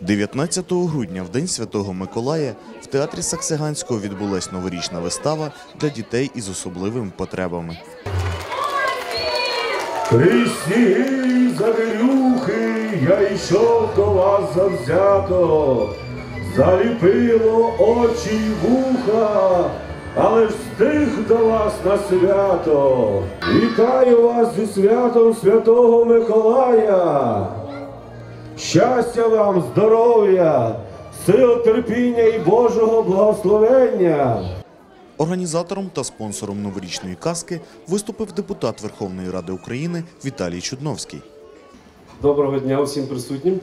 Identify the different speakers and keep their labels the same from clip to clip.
Speaker 1: 19 грудня, в День Святого Миколая, в театрі Саксиганського відбулась новорічна вистава для дітей із особливими потребами.
Speaker 2: Крізь сніги завірюхи я йшов до вас завзято, заліпило очі й вуха, але встиг до вас на свято. Вітаю вас зі святом Святого Миколая. Щастя вам, здоров'я, сил терпіння і Божого благословення.
Speaker 1: Організатором та спонсором новорічної казки виступив депутат Верховної Ради України Віталій Чудновський.
Speaker 3: Доброго дня усім присутнім.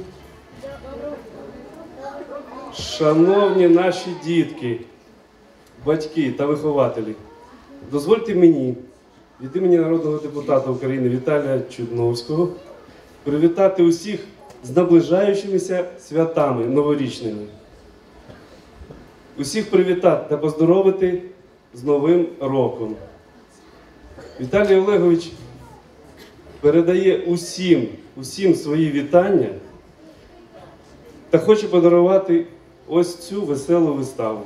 Speaker 3: Шановні наші дітки, батьки та вихователі, дозвольте мені від імені народного депутата України Віталія Чудновського привітати усіх з наближаючимися святами новорічними. Усіх привітати та поздоровити з Новим роком. Віталій Олегович передає усім, усім свої вітання та хоче подарувати ось цю веселу виставу.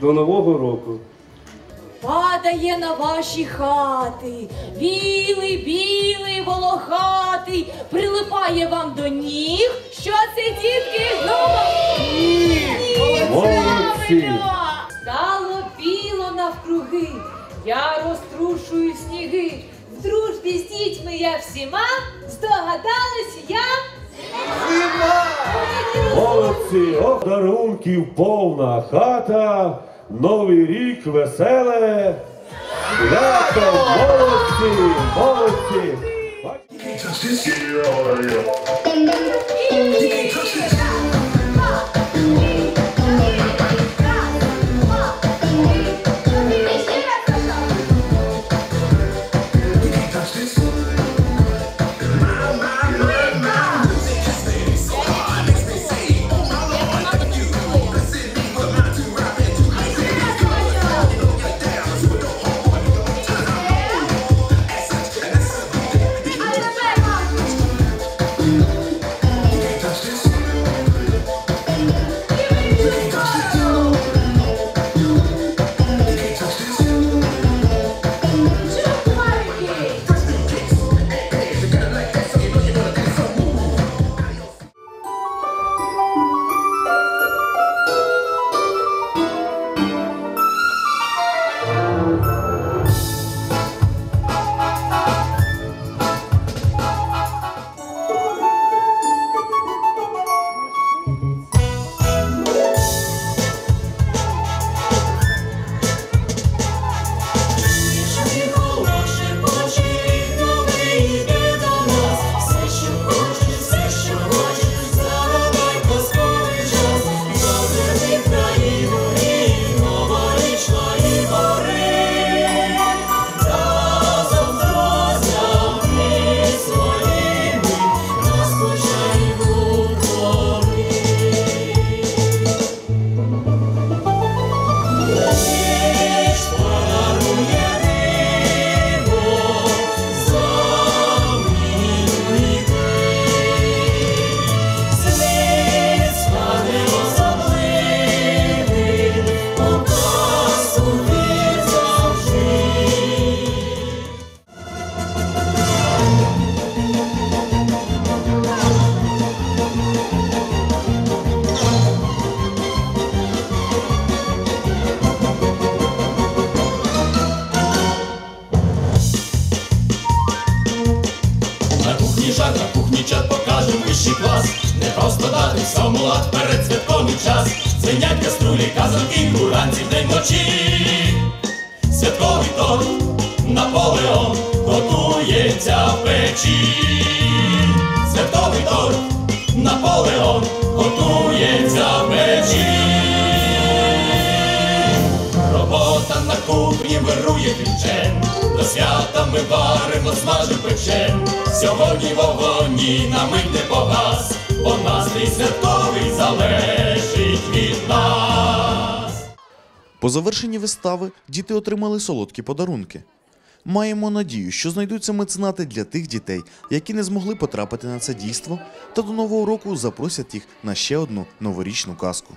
Speaker 3: До Нового року.
Speaker 4: Падає на ваші хати, білий, білий, волохатий, прилипає вам до ніг. Що це, дітки? Ні,
Speaker 2: Молодці.
Speaker 4: Стало біло навкруги, я розтрушую сніги. В дружбі з дітьми я всіма, здогадалась я.
Speaker 2: Молодці, о, дарунків повна хата, новий рік веселе. Свято, молодці, молодці.
Speaker 5: Вищий клас. Не просто дати всьому лад перед святковий час. Звинять каструлі, казанки, уранці день вночі. Святковий торт, Наполеон готується в печі. Святковий торт, Наполеон готується кухні вирує ключем, до свята ми варимо, смажимо печем. Сьогодні вогоні на мить не погас, бо настрій святковий залежить від нас.
Speaker 1: По завершенні вистави діти отримали солодкі подарунки. Маємо надію, що знайдуться меценати для тих дітей, які не змогли потрапити на це дійство, та до нового року запросять їх на ще одну новорічну казку.